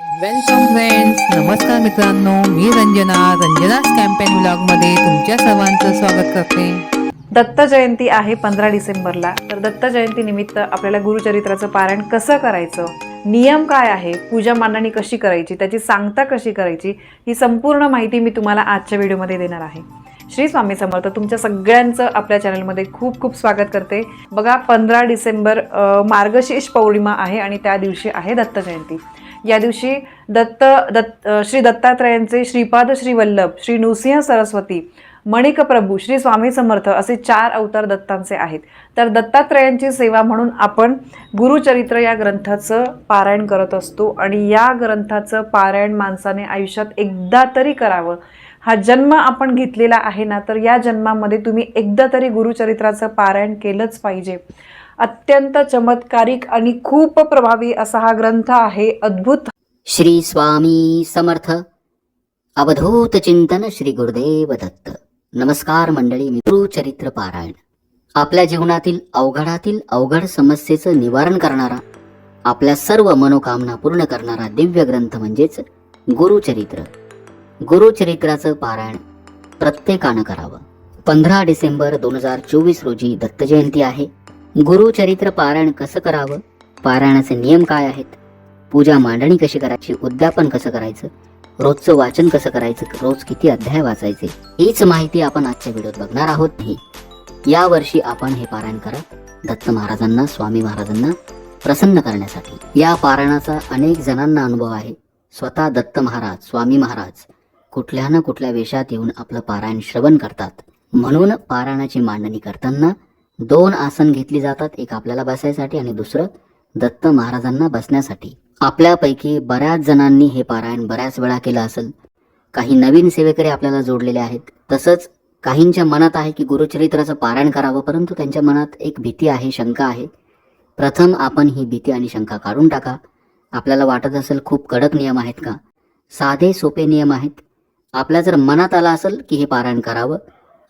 Welcome friends नमस्कार मित्रांनो मी रंजना. रंजनाच कॅम्पेन मध्ये तुमच्या सर्वांचं स्वागत करते. दत्त जयंती आहे पंधरा डिसेंबरला. तर दत्त जयंती निमित्त आपल्याला गुरुचरित्राचं पारायण कसं करायचं? नियम काय आहे? पूजा मांडणी कशी करायची? त्याची सांगता कशी करायची? ही संपूर्ण माहिती मी तुम्हाला आजच्या व्हिडिओमध्ये देणार आहे. श्री स्वामी समर्थ तुमच्या सगळ्यांचं आपल्या चॅनलमध्ये खूप खूप स्वागत करते. बघा पंधरा डिसेंबर मार्गशीर्ष पौर्णिमा आहे आणि त्या दिवशी आहे दत्त जयंती. या दिवशी दत्त दत्त श्री दत्तात्रयांचे श्रीपाद श्रीवल्लभ श्री नृसिंह सरस्वती मणिक प्रभू श्री स्वामी समर्थ असे चार अवतार दत्तांचे आहेत. तर दत्तात्रयांची सेवा म्हणून आपण गुरुचरित्र या ग्रंथाचं पारायण करत असतो आणि या ग्रंथाचं पारायण माणसाने आयुष्यात एकदा तरी करावं. हा जन्म आपण घेतलेला आहे ना तर या जन्मामध्ये तुम्ही एकदा तरी गुरुचरित्राचं पारायण केलंच पाहिजे. अत्यंत चमत्कारिक आणि खूप प्रभावी असा हा ग्रंथ आहे. अद्भुत. श्री स्वामी समर्थ. अवधूत चिंतन श्री गुरुदेव दत्त. नमस्कार मंडळी मित्रू चरित्र पारायण. आपल्या जीवनातील अवघडातील अवघड समस्येचं निवारण करणारा आपल्या सर्व मनोकामना पूर्ण करणारा दिव्य ग्रंथ म्हणजेच गुरुचरित्र. गुरुचरित्राचं पारायण प्रत्येकानं करावं. पंधरा डिसेंबर दोन हजार चोवीस रोजी दत्त जयंती आहे. गुरुचरित्र पारायण कसं करावं? पारायणाचे नियम काय आहेत? पूजा मांडणी कशी करायची? उद्यापन कसं करायचं? रोजचं वाचन कसं करायचं? रोज किती अध्याय वाचायचे? हीच माहिती आपण आजच्या व्हिडिओत बघणार आहोत. नाही या वर्षी आपण हे पारायण करा. दत्त महाराजांना स्वामी महाराजांना प्रसन्न करण्यासाठी. या पारायणाचा अनेक जणांना अनुभव आहे. स्वतः दत्त महाराज स्वामी महाराज कुठल्या ना कुठल्या वेशात येऊन आपलं पारायण श्रवण करतात. म्हणून पारायणाची मांडणी करताना दोन आसन घेतली जातात एक आपल्याला बसायसाठी आणि दुसरं दत्त महाराजांना बसण्यासाठी. आपल्यापैकी बऱ्याच जणांनी हे पारायण बऱ्याच वेळा केलं असेल. काही नवीन सेवेकरी आपल्याला जोडलेले आहेत. तसंच काहींच्या मनात आहे की गुरुचरित्राचं पारायण करावं परंतु त्यांच्या मनात एक भीती आहे शंका आहे. प्रथम आपण ही भीती आणि शंका काढून टाका. आपल्याला वाटत असेल खूप कडक नियम आहेत का? साधे सोपे नियम आहेत. आपल्या जर मनात आलं असेल की हे पारायण करावं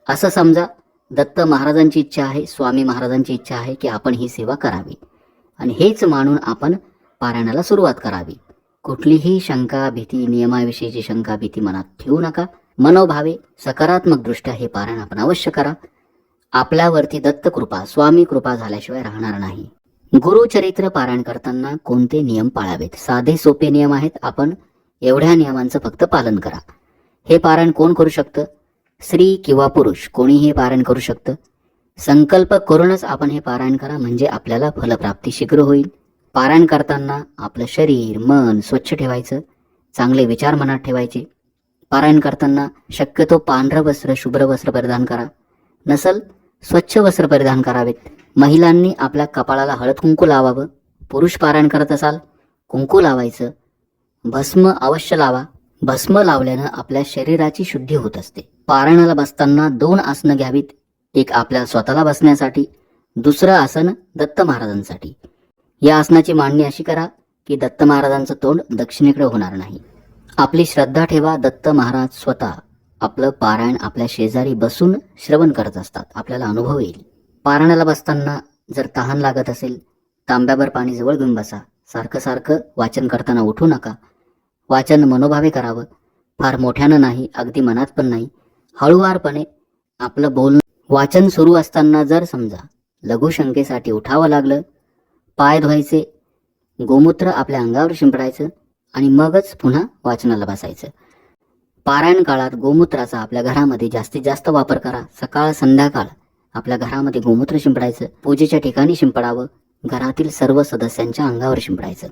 असं समजा दत्त महाराजांची इच्छा आहे स्वामी महाराजांची इच्छा आहे की आपण ही सेवा करावी. आणि हेच मानून आपण पारायणाला सुरुवात करावी. कुठलीही शंका भीती नियमाविषयीची शंका भीती मनात ठेवू नका. मनोभावे सकारात्मक दृष्ट्या हे पारायण आपण अवश्य करा. आपल्यावरती दत्त कृपा स्वामी कृपा झाल्याशिवाय राहणार नाही. गुरुचरित्र पारायण करताना कोणते नियम पाळावेत? साधे सोपे नियम आहेत. आपण एवढ्या नियमांचं फक्त पालन करा. हे पारायण कोण करू शकतं? स्त्री किंवा पुरुष कोणीही हे पारायण करू शकतं. संकल्प करूनच आपण हे पारायण करा म्हणजे आपल्याला फलप्राप्ती शीघ्र होईल. पारायण करताना आपलं शरीर मन स्वच्छ ठेवायचं चांगले विचार मनात ठेवायचे. पारायण करताना शक्यतो पांढरं वस्त्र शुभ्र वस्त्र परिधान करा. नसल स्वच्छ वस्त्र परिधान करावेत. महिलांनी आपल्या कपाळाला हळद कुंकू लावावं. पुरुष पारायण करत असाल कुंकू लावायचं. भस्म अवश्य लावा. भस्म लावल्यानं आपल्या शरीराची शुद्धी होत असते. पारायणाला बसताना दोन आसनं घ्यावीत. एक आपल्या स्वतःला बसण्यासाठी दुसरं आसन दत्त महाराजांसाठी. या आसनाची मांडणी अशी करा की दत्त महाराजांचं तोंड दक्षिणेकडे होणार नाही. आपली श्रद्धा ठेवा दत्त महाराज स्वतः. आपलं पारायण आपल्या शेजारी बसून श्रवण करत असतात. आपल्याला अनुभव येईल. पारायणाला बसताना जर तहान लागत असेल तांब्याभर पाणी जवळ घेऊन बसा. सारखं सारखं वाचन करताना उठू नका. वाचन मनोभावे करावं. फार मोठ्यानं नाही अगदी मनात पण नाही. हळूवारपणे आपलं बोलणं वाचन सुरू असताना जर समजा लघुशंकेसाठी उठावं लागलं पाय धुवायचे गोमूत्र आपल्या अंगावर शिंपडायचं आणि मगच पुन्हा वाचनाला बसायचं. पारायण काळात गोमूत्राचा आपल्या घरामध्ये जास्तीत जास्त वापर करा. सकाळ संध्याकाळ आपल्या घरामध्ये गोमूत्र शिंपडायचं. पूजेच्या ठिकाणी शिंपडावं. घरातील सर्व सदस्यांच्या अंगावर शिंपडायचं.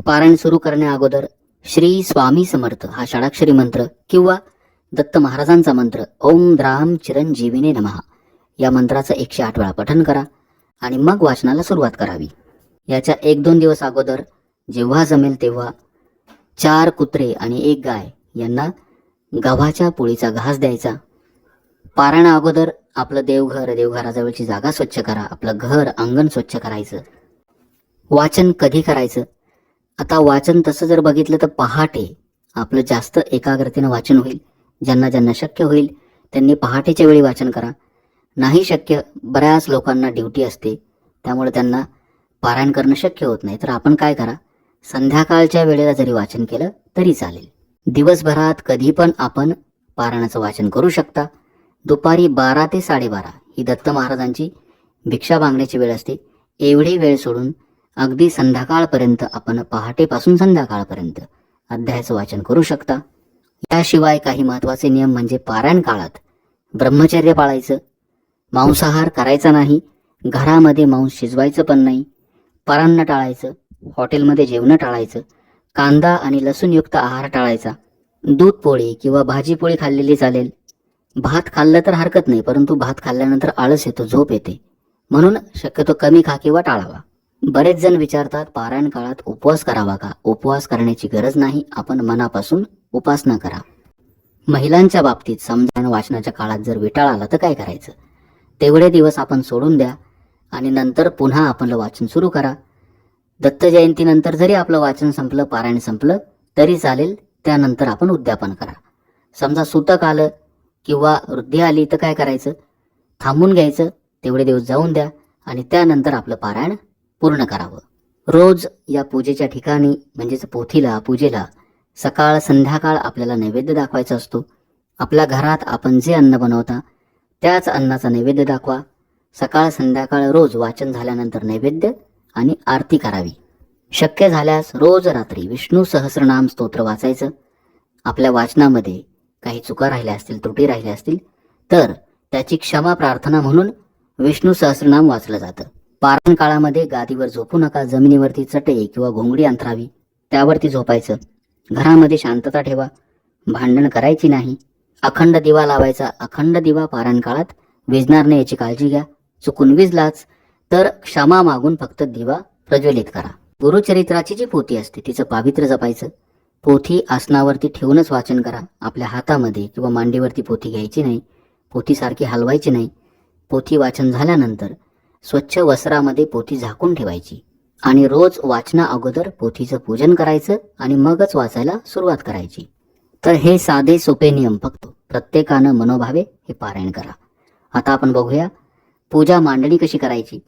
पारायण सुरू करण्या अगोदर श्री स्वामी समर्थ हा षडाक्षरी मंत्र किंवा दत्त महाराजांचा मंत्र ओम द्राम चिरंजीविने नमहा या मंत्राचं एकशे आठ वेळा पठण करा आणि मग वाचनाला सुरुवात करावी. याच्या एक दोन दिवस अगोदर जेव्हा जमेल तेव्हा चार कुत्रे आणि एक गाय यांना गव्हाच्या पोळीचा घास द्यायचा. पारायणा अगोदर आपलं देवघर देवघराजवळची जागा स्वच्छ करा आपलं घर अंगण स्वच्छ करायचं. वाचन कधी करायचं? आता वाचन तसं जर बघितलं तर पहाटे आपलं जास्त एकाग्रतेनं वाचन होईल. ज्यांना ज्यांना शक्य होईल त्यांनी पहाटेच्या वेळी वाचन करा. नाही शक्य बऱ्याच लोकांना ड्युटी असते त्यामुळे त्यांना पारायण करणं शक्य होत नाही. तर आपण काय करा? संध्याकाळच्या वेळेला जरी वाचन केलं तरी चालेल. दिवसभरात कधी पण आपण पारायणाचं वाचन करू शकता. दुपारी बारा ते साडेबारा ही दत्त महाराजांची भिक्षा मागण्याची वेळ असते. एवढी वेळ सोडून अगदी संध्याकाळपर्यंत आपण पहाटेपासून संध्याकाळपर्यंत अध्यायाचं वाचन करू शकता. याशिवाय काही महत्त्वाचे नियम म्हणजे पारायण काळात ब्रह्मचर्य पाळायचं. मांसाहार करायचा नाही घरामध्ये मांस शिजवायचं पण नाही परान्न टाळायचं हॉटेलमध्ये जेवणं टाळायचं कांदा आणि लसूणयुक्त आहार टाळायचा. दूध पोळी किंवा भाजी पोळी खाल्लेली चालेल. भात खाल्लं तर हरकत नाही परंतु भात खाल्ल्यानंतर आळस येतो झोप येते. म्हणून शक्यतो कमी खा किंवा टाळावा. बरेच जण विचारतात पारायण काळात उपवास करावा का? उपवास करण्याची गरज नाही आपण मनापासून उपासना करा. महिलांच्या बाबतीत समजा वाचनाच्या काळात जर विटाळ आला तर काय करायचं? तेवढे दिवस आपण सोडून द्या आणि नंतर पुन्हा आपलं वाचन सुरू करा. दत्त जयंतीनंतर जरी आपलं वाचन संपलं पारायण संपलं तरी चालेल त्यानंतर आपण उद्यापन करा. समजा सुतक आलं किंवा वृद्धी आली तर काय करायचं? थांबून घ्यायचं तेवढे दिवस जाऊन द्या आणि त्यानंतर आपलं पारायण पूर्ण करावं. रोज या पूजेच्या ठिकाणी म्हणजेच पोथीला पूजेला सकाळ संध्याकाळ आपल्याला नैवेद्य दाखवायचा असतो. आपल्या घरात आपण जे अन्न बनवता त्याच अन्नाचा नैवेद्य दाखवा. सकाळ संध्याकाळ रोज वाचन झाल्यानंतर नैवेद्य आणि आरती करावी. शक्य झाल्यास रोज रात्री विष्णू सहस्रनाम स्तोत्र वाचायचं. आपल्या वाचनामध्ये काही चुका राहिल्या असतील त्रुटी राहिल्या असतील तर त्याची क्षमा प्रार्थना म्हणून विष्णू सहस्रनाम वाचलं जातं. पारायण काळामध्ये गादीवर झोपू नका जमिनीवरती चटई किंवा घोंगडी अंथरावी त्यावरती झोपायचं. घरामध्ये शांतता ठेवा. भांडण करायची नाही. अखंड दिवा लावायचा. अखंड दिवा पारायण काळात विजणार नाही याची काळजी घ्या. चुकून विजलाच तर क्षमा मागून फक्त दिवा प्रज्वलित करा. गुरुचरित्राची जी पोथी असते तिचं पावित्र्य जपायचं. पोथी आसनावरती ठेवूनच वाचन करा. आपल्या हातामध्ये किंवा मांडीवरती पोथी घ्यायची नाही. पोथीसारखी हलवायची नाही. पोथी वाचन झाल्यानंतर स्वच्छ वस्त्रामध्ये पोथी झाकून ठेवायची आणि रोज वाचना अगोदर पोथीचं पूजन करायचं आणि मगच वाचायला सुरुवात करायची. तर हे साधे सोपे नियम फक्त प्रत्येकानं मनोभावे हे पारायण करा. आता आपण बघूया पूजा मांडणी कशी करायची.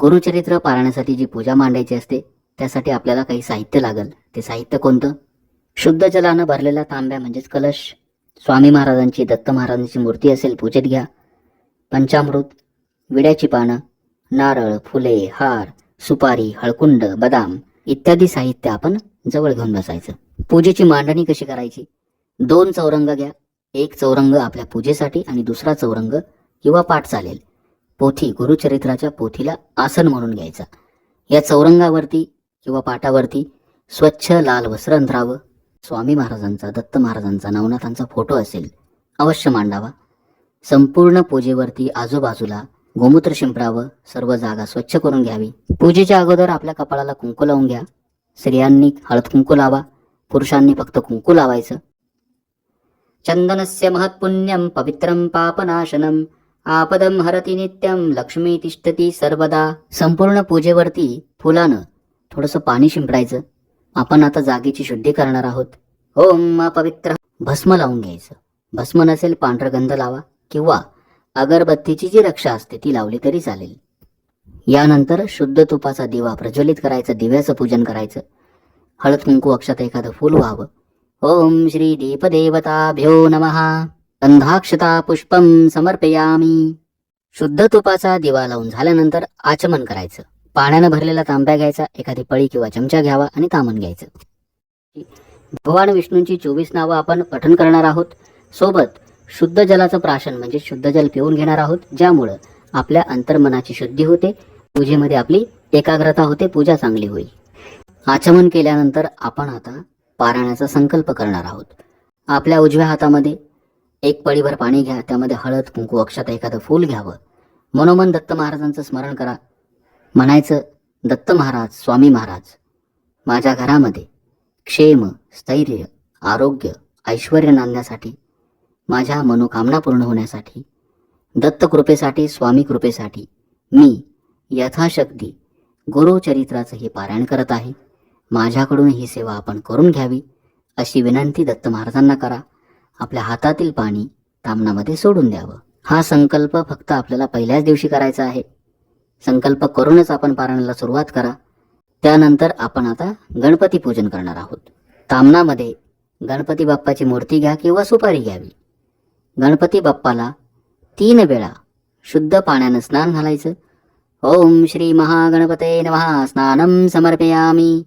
गुरुचरित्र पारायणासाठी जी पूजा मांडायची असते त्यासाठी आपल्याला काही साहित्य लागल. ते साहित्य कोणतं? शुद्ध जलानं भरलेला तांब्या म्हणजेच कलश. स्वामी महाराजांची दत्त महाराजांची मूर्ती असेल पूजेत घ्या. पंचामृत विड्याची पानं नारळ फुले हार सुपारी हळकुंड बदाम इत्यादी साहित्य आपण जवळ घेऊन बसायचं. पूजेची मांडणी कशी करायची? दोन चौरंग घ्या. एक चौरंग आपल्या पूजेसाठी आणि दुसरा चौरंग किंवा पाठ चालेल. पोथी गुरुचरित्राच्या पोथीला आसन म्हणून घ्यायचा. या चौरंगावरती किंवा पाटावरती स्वच्छ लाल वस्त्र अंतरावं. स्वामी महाराजांचा दत्त महाराजांचा नवनाथांचा फोटो असेल. अवश्य मांडावा. संपूर्ण पूजेवरती आजूबाजूला गोमूत्र शिंपडावं सर्व जागा स्वच्छ करून घ्यावी. पूजेच्या अगोदर आपल्या कपाळाला कुंकू लावून घ्या. स्त्रियांनी हळद कुंकू लावा. पुरुषांनी फक्त कुंकू लावायचं. चंदनस्य महत्पुण्यम पवित्रम पापनाशनम आपदम हरती नित्यम लक्ष्मी तिष्ठती सर्वदा. संपूर्ण पूजेवरती फुलानं थोडंसं पाणी शिंपडायचं. आपण आता जागेची शुद्धी करणार आहोत. ओम पवित्र भस्म लावून घ्यायचं. भस्म नसेल पांढरगंध लावा. किंवा अगरबत्तीची जी रक्षा असते ती लावली तरी चालेल. यानंतर शुद्ध तुपाचा दिवा प्रज्वलित करायचं दिव्याचं पूजन करायचं. हळद कुंकू अक्षात एखादं फूल व्हावं. ओम श्री दीपदेवताभ्यो नमः. गंधाक्षता पुष्पम समर्पयामी. शुद्ध तुपाचा दिवा लावून झाल्यानंतर आचमन करायचं. पाण्यानं भरलेला तांब्या घ्यायचा एखादी पळी किंवा चमचा घ्यावा आणि तामन घ्यायचं. भगवान विष्णूंची चोवीस नावं आपण पठण करणार आहोत. सोबत शुद्ध जलाचं प्राशन म्हणजे शुद्ध जल पिऊन घेणार आहोत ज्यामुळं आपल्या अंतर्मनाची शुद्धी होते पूजेमध्ये आपली एकाग्रता होते पूजा चांगली होईल. आचमन केल्यानंतर आपण आता पारायणाचा संकल्प करणार आहोत. आपल्या उजव्या हातामध्ये एक पळीभर पाणी घ्या त्यामध्ये हळद कुंकू अक्षत एखादं फूल घ्यावं. मनोमन दत्त महाराजांचं स्मरण करा. म्हणायचं दत्त महाराज स्वामी महाराज माझ्या घरामध्ये क्षेम स्थैर्य आरोग्य ऐश्वर नांदण्यासाठी माझ्या मनोकामना पूर्ण होण्यासाठी दत्त कृपेसाठी स्वामी कृपेसाठी मी यथाशक्ती गुरुचरित्राचं हे पारायण करत आहे. माझ्याकडून ही सेवा आपण करून घ्यावी अशी विनंती दत्त महाराजांना करा. आपल्या हातातील पाणी तामणामध्ये सोडून द्यावं. हा संकल्प फक्त आपल्याला पहिल्याच दिवशी करायचा आहे. संकल्प करूनच आपण पारायणाला सुरुवात करा. त्यानंतर आपण आता गणपती पूजन करणार आहोत. तामनामध्ये गणपती बाप्पाची मूर्ती घ्या किंवा सुपारी घ्यावी. गणपती बाप्पाला तीन वेळा शुद्ध पाण्यानं स्नान घालायचं. ओम श्री महागणपते नमहा स्नानम समर्पयामी.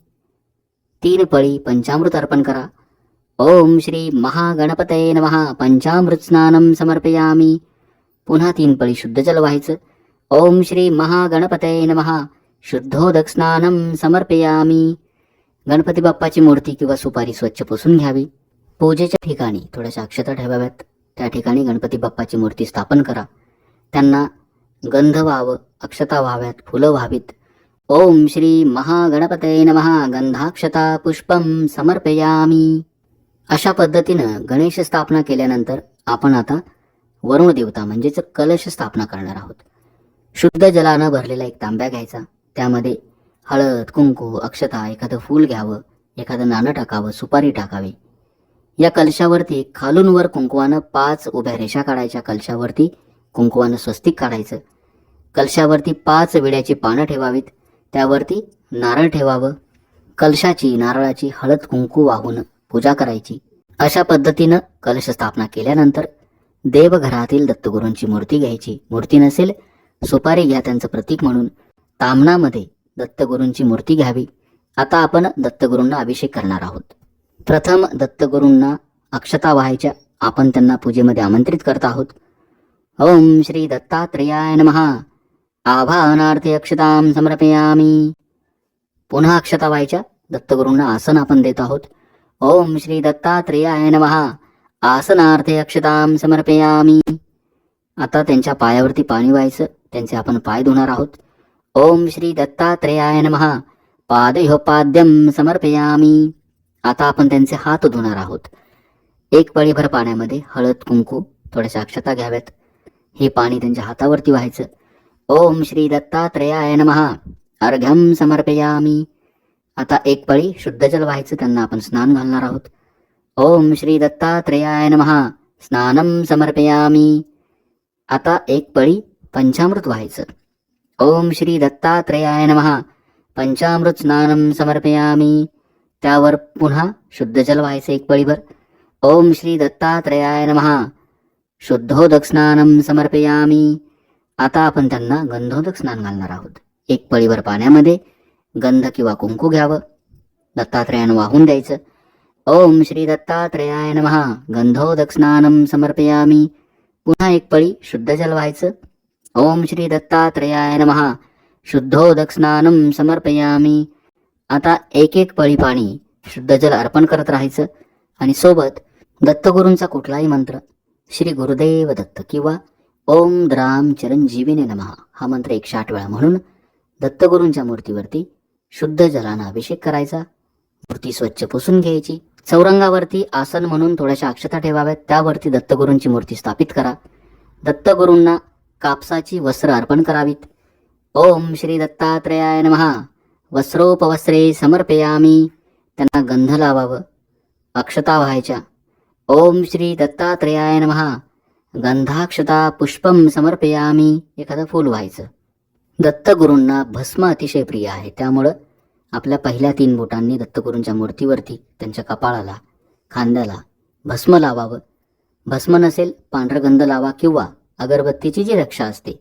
तीन पळी पंचामृत अर्पण करा. ओम श्री महागणपते नमहा पंचामृत स्नानम समर्पयामी. पुन्हा तीन पळी शुद्ध जल व्हायचं. ओम श्री महागणपते नमहा शुद्धोदक स्नानम समर्पयामी. गणपती बाप्पाची मूर्ती किंवा सुपारी स्वच्छ पुसून घ्यावी. पूजेच्या ठिकाणी थोड्याशा अक्षता ठेवाव्यात. त्या ठिकाणी गणपती बाप्पाची मूर्ती स्थापन करा. त्यांना गंध व्हावं अक्षता व्हाव्यात फुलं व्हावीत. ओम श्री महागणपते नमः. गंधाक्षता पुष्पम समर्पयामी. अशा पद्धतीनं गणेश स्थापना केल्यानंतर आपण आता वरुण देवता म्हणजेच कलश स्थापना करणार आहोत. शुद्ध जलानं भरलेला एक तांब्या घ्यायचा. त्यामध्ये हळद कुंकू अक्षता एखादं फूल घ्यावं एखादं नाणं टाकावं सुपारी टाकावी. या कलशावरती खालून वर कुंकवानं पाच उभ्या रेषा काढायच्या कलशावरती कुंकवानं स्वस्तिक काढायचं. कलशावरती पाच विड्याची पानं ठेवावीत त्यावरती नारळ ठेवावं कलशाची नारळाची हळद कुंकू वाहून पूजा करायची. अशा पद्धतीनं कलश स्थापना केल्यानंतर देवघरातील दत्तगुरूंची मूर्ती घ्यायची. मूर्ती नसेल सुपारी घ्या त्यांचं प्रतीक म्हणून. तामणामध्ये दत्तगुरूंची मूर्ती घ्यावी. आता आपण दत्तगुरूंना अभिषेक करणार आहोत. प्रथम दत्तगुरूंना अक्षता व्हायच्या आपण त्यांना पूजेमध्ये आमंत्रित करत आहोत. ओम श्री दत्तात्रेयाय नमः. आभानार्थे अक्षतां समर्पयामी. पुन्हा अक्षता व्हायच्या दत्तगुरूंना आसन आपण देत आहोत. ओम श्री दत्तात्रेयाय नमः. आसनार्थे अक्षतां समर्पयामी. आता त्यांच्या पायावरती पाणी व्हायचं त्यांचे आपण पाय धुणार आहोत. ओम श्री दत्तात्रेयाय नमः. पादयोपाद्यम समर्पयामी. आता आपण त्यांचे हात धुणार आहोत. एक पळीभर पाण्यामध्ये हळद कुंकू थोड्याशा अक्षता घ्याव्यात. हे पाणी त्यांच्या हातावरती व्हायचं. ओम श्री दत्तात्रेयाय नमः. अर्घ्यम समर्पयामी. आता एक पळी शुद्ध जल व्हायचं त्यांना आपण स्नान घालणार आहोत. ओम श्री दत्तात्रेयाय महा स्नानम समर्पयामी. आता एक पळी पंचामृत व्हायचं. ओम श्री दत्तात्रेयाय नमः. पंचामृत स्नानम समर्पयामी. त्यावर पुन्हा शुद्ध जल व्हायचं एक पळीभर ओम श्री दत्तात्रयाय नमहा. शुद्धोदक स्नानम समर्पयामी. आता आपण त्यांना गंधोदक स्नान घालणार आहोत. एक पळीभर पाण्यामध्ये गंध किंवा कुंकू घ्यावं. दत्तात्रयानं वाहून द्यायचं. ओम श्री दत्तात्रयाय नमहा. गंधोदक स्नानम समर्पयामी. पुन्हा एक पळी शुद्ध जल व्हायचं. ओम श्री दत्तात्रयाय नमहा. शुद्धोदक स्नानम समर्पयामी. आता एक एक पळी पाणी शुद्ध जल अर्पण करत राहायचं आणि सोबत दत्तगुरूंचा कुठलाही मंत्र श्री गुरुदेव दत्त किंवा ओम द्राम चिरंजीवीने नमहा हा मंत्र एकशे आठ वेळा म्हणून दत्तगुरूंच्या मूर्तीवरती शुद्ध जलानं अभिषेक करायचा. मूर्ती स्वच्छ पुसून घ्यायची. चौरंगावरती आसन म्हणून थोड्याशा अक्षता ठेवाव्यात. त्यावरती दत्तगुरूंची मूर्ती स्थापित करा. दत्तगुरूंना कापसाची वस्त्र अर्पण करावीत. ओम श्री दत्तात्रेयाय नमहा वस्त्रोपवस्त्रे समर्पयामी। त्यांना गंध लावावं अक्षता व्हायच्या ओम श्री दत्तात्रेयाय महा गंधाक्षता पुष्पम समर्पयामी। एखादं फूल व्हायचं। दत्तगुरूंना भस्म अतिशय प्रिय आहे. त्यामुळं आपल्या पहिल्या तीन बोटांनी दत्तगुरूंच्या मूर्तीवरती त्यांच्या कपाळाला खांद्याला भस्म लावावं. भस्म नसेल पांढरगंध लावा किंवा अगरबत्तीची जी रक्षा असते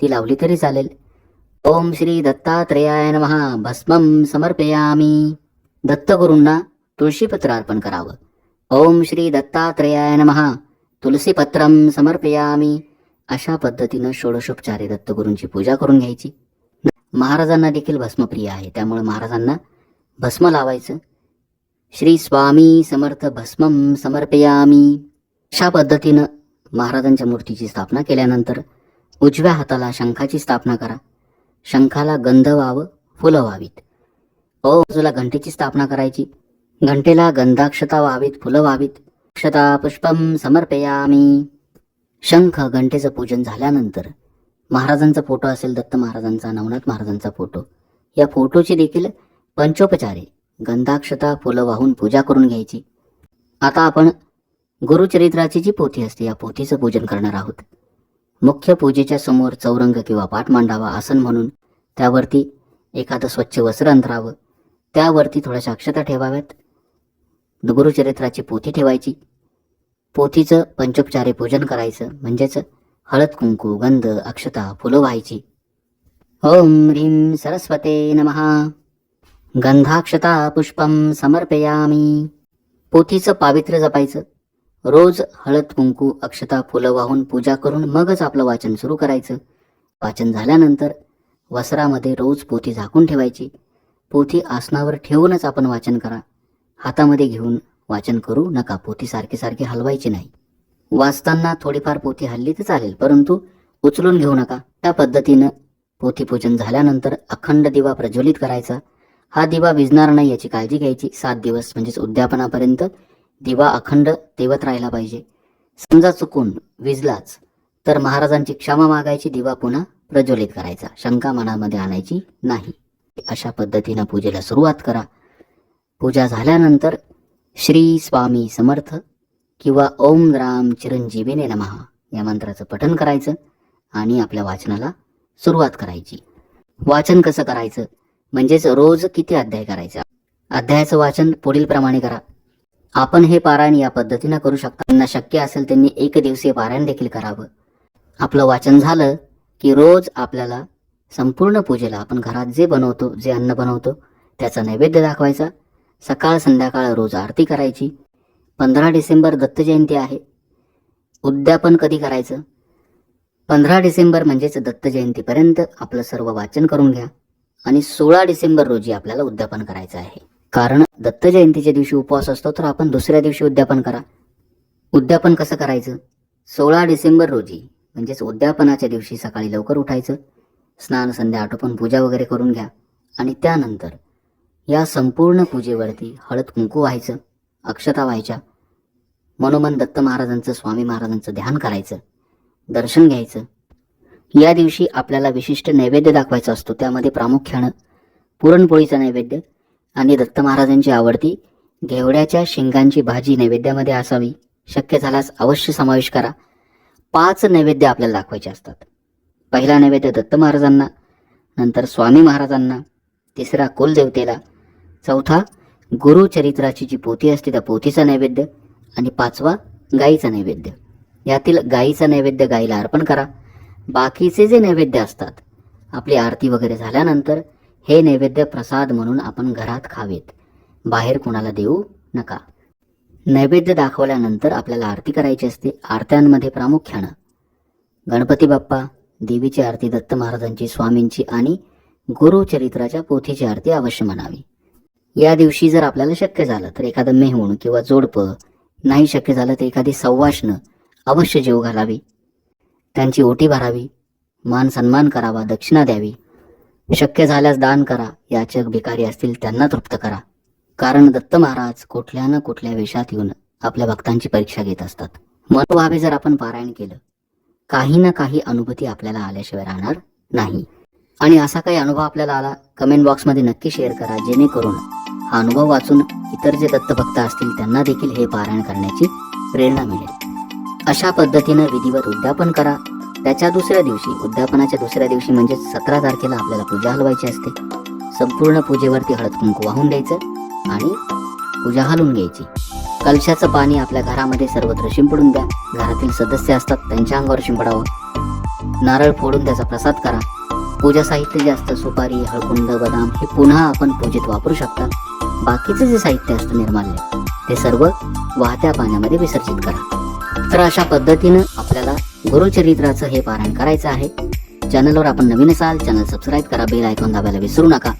ती लावली तरी चालेल. ओम श्री दत्तात्रेयाय महा भस्मम समर्पयामी. दत्तगुरूंना तुळशीपत्र अर्पण करावं. ओम श्री दत्तात्रेयाय महा तुलसीपत्रम समर्पयामी. अशा पद्धतीनं षोडशोपचारे दत्तगुरूंची पूजा करून घ्यायची. महाराजांना देखील भस्मप्रिय आहे. त्यामुळे महाराजांना भस्म लावायचं. श्री स्वामी समर्थ भस्मम समर्पयामी. अशा पद्धतीनं महाराजांच्या मूर्तीची स्थापना केल्यानंतर उजव्या हाताला शंखाची स्थापना करा. शंखाला गंध व्हावं फुलं व्हावीत. ओ बाजूला घंटेची स्थापना करायची. घंटेला गंधाक्षता व्हावीत फुलं व्हावीत. क्षता पुष्पम समर्पयामी. शंख घंटेचं पूजन झाल्यानंतर महाराजांचा फोटो असेल दत्त महाराजांचा नवनाथ महाराजांचा फोटो. या फोटोची देखील पंचोपचारे गंधाक्षता फुलं वाहून पूजा करून घ्यायची. आता आपण गुरुचरित्राची जी पोथी असते या पोथीचं पूजन करणार आहोत. मुख्य पूजेच्या समोर चौरंग किंवा पाठ मांडावा आसन म्हणून त्यावरती एखादं स्वच्छ वस्त्र अंतरावं. त्यावरती थोड्याशा अक्षता ठेवाव्यात. गुरुचरित्राची पोथी ठेवायची. पोथीचं पंचोपचारे पूजन करायचं. म्हणजेच हळद कुंकू गंध अक्षता फुलं व्हायची. ओम ह्रीं सरस्वते नमः. गंधाक्षता पुष्पम समर्पयामी. पोथीचं पावित्र्य जपायचं. रोज हळद कुंकू अक्षता फुलं वाहून पूजा करून मगच आपलं वाचन सुरू करायचं. वाचन झाल्यानंतर वस्त्रामध्ये रोज पोथी झाकून ठेवायची. पोथी आसनावर ठेवूनच आपण वाचन करा. हातामध्ये घेऊन वाचन करू नका पोथी सारखी सारखी हलवायची नाही. वाचताना थोडीफार पोथी हल्ली तर चालेल परंतु उचलून घेऊ नका. त्या पद्धतीनं पोथीपूजन झाल्यानंतर अखंड दिवा प्रज्वलित करायचा. हा दिवा विजणार नाही याची काळजी घ्यायची. सात दिवस म्हणजेच उद्यापनापर्यंत दिवा अखंड तेवत राहिला पाहिजे. समजा चुकून विजलाच तर महाराजांची क्षमा मागायची दिवा पुन्हा प्रज्वलित करायचा. शंका मनामध्ये आणायची नाही. अशा पद्धतीनं पूजेला सुरुवात करा. पूजा झाल्यानंतर श्री स्वामी समर्थ किंवा ओम राम चिरंजीवीने नमहा या मंत्राचं पठन करायचं आणि आपल्या वाचनाला सुरुवात करायची. वाचन कसं करायचं? म्हणजेच रोज किती अध्याय करायचा? अध्यायाचं वाचन पुढील प्रमाणे करा. आपण हे पारायण या पद्धतीनं करू शकता. त्यांना शक्य असेल त्यांनी एक दिवसीय पारायण देखील करावं. आपलं वाचन झालं की रोज आपल्याला संपूर्ण पूजेला आपण घरात जे बनवतो जे अन्न बनवतो त्याचा नैवेद्य दाखवायचा. सकाळ संध्याकाळ रोज आरती करायची. पंधरा डिसेंबर दत्त जयंती आहे. उद्यापन कधी करायचं? पंधरा डिसेंबर म्हणजेच दत्त जयंतीपर्यंत आपलं सर्व वाचन करून घ्या. आणि सोळा डिसेंबर रोजी आपल्याला उद्यापन करायचं आहे. कारण दत्त जयंतीच्या दिवशी उपवास असतो तर आपण दुसऱ्या दिवशी उद्यापन करा. उद्यापन कसं करायचं? सोळा डिसेंबर रोजी म्हणजेच उद्यापनाच्या दिवशी सकाळी लवकर उठायचं स्नान संध्या आटोपण पूजा वगैरे करून घ्या. आणि त्यानंतर या संपूर्ण पूजेवरती हळद कुंकू व्हायचं अक्षता व्हायच्या. मनोमन दत्त महाराजांचं स्वामी महाराजांचं ध्यान करायचं दर्शन घ्यायचं. या दिवशी आपल्याला विशिष्ट नैवेद्य दाखवायचा असतो त्यामध्ये प्रामुख्यानं पुरणपोळीचा नैवेद्य आणि दत्त महाराजांची आवडती घेवड्याच्या शेंगांची भाजी नैवेद्यामध्ये असावी. शक्य झाल्यास अवश्य समावेश करा. पाच नैवेद्य आपल्याला दाखवायचे असतात. पहिला नैवेद्य दत्त महाराजांना नंतर स्वामी महाराजांना तिसरा कुलदेवतेला चौथा गुरुचरित्राची जी पोथी असते त्या पोथीचा नैवेद्य आणि पाचवा गाईचा नैवेद्य. यातील गाईचा नैवेद्य गाईला अर्पण करा. बाकीचे जे नैवेद्य असतात आपली आरती वगैरे झाल्यानंतर हे नैवेद्य प्रसाद म्हणून आपण घरात खावेत. बाहेर कोणाला देऊ नका. नैवेद्य दाखवल्यानंतर आपल्याला आरती करायची असते. आरत्यांमध्ये प्रामुख्यानं गणपती बाप्पा देवीची आरती दत्त महाराजांची स्वामींची आणि गुरुचरित्राच्या पोथीची आरती अवश्य म्हणावी. या दिवशी जर आपल्याला शक्य झालं तर एखादं मेहूण किंवा जोडपं नाही शक्य झालं तर एखादी सव्वाशनं अवश्य जीव घालावी. त्यांची ओटी भरावी. मान सन्मान करावा दक्षिणा द्यावी. शक्य झाल्यास दान करा. याचक भिकारी असतील त्यांना तृप्त करा. कारण दत्त महाराज कुठल्या ना कुठल्या वेशात येऊन आपल्या भक्तांची परीक्षा घेत असतात. मनोभावे जर आपण पारायण केलं काही ना काही अनुभूती आपल्याला आल्याशिवाय राहणार नाही. आणि असा काही अनुभव आपल्याला आला कमेंट बॉक्समध्ये नक्की शेअर करा जेणेकरून हा अनुभव वाचून इतर जे दत्तभक्त असतील त्यांना देखील हे पारायण करण्याची प्रेरणा मिळेल. अशा पद्धतीनं विधिवत उद्यापन करा. त्याच्या दुसऱ्या दिवशी उद्यापनाच्या दुसऱ्या दिवशी म्हणजे सतरा तारखेला आपल्याला पूजा हलवायची असते. संपूर्ण पूजेवरती हळद कुंकू वाहून द्यायचं आणि पूजा हलवून घ्यायची. कलशाचं पाणी आपल्या घरामध्ये सर्वत्र शिंपडून द्या. घरातील सदस्य असतात त्यांच्या अंगावर शिंपडावं. नारळ फोडून त्याचा प्रसाद करा. पूजा साहित्य जे असतं सुपारी हळकुंड बदाम हे पुन्हा आपण पूजेत वापरू शकता. बाकीचं जे साहित्य असतं निर्माल्य ते सर्व वाहत्या पाण्यामध्ये विसर्जित करा. तर अशा पद्धतीनं गुरुचरित्राचं हे पारायण करायचं आहे. चॅनलवर आपण नवीन असाल चॅनल सबस्क्राईब करा बेल आयकॉन दाबायला विसरू नका.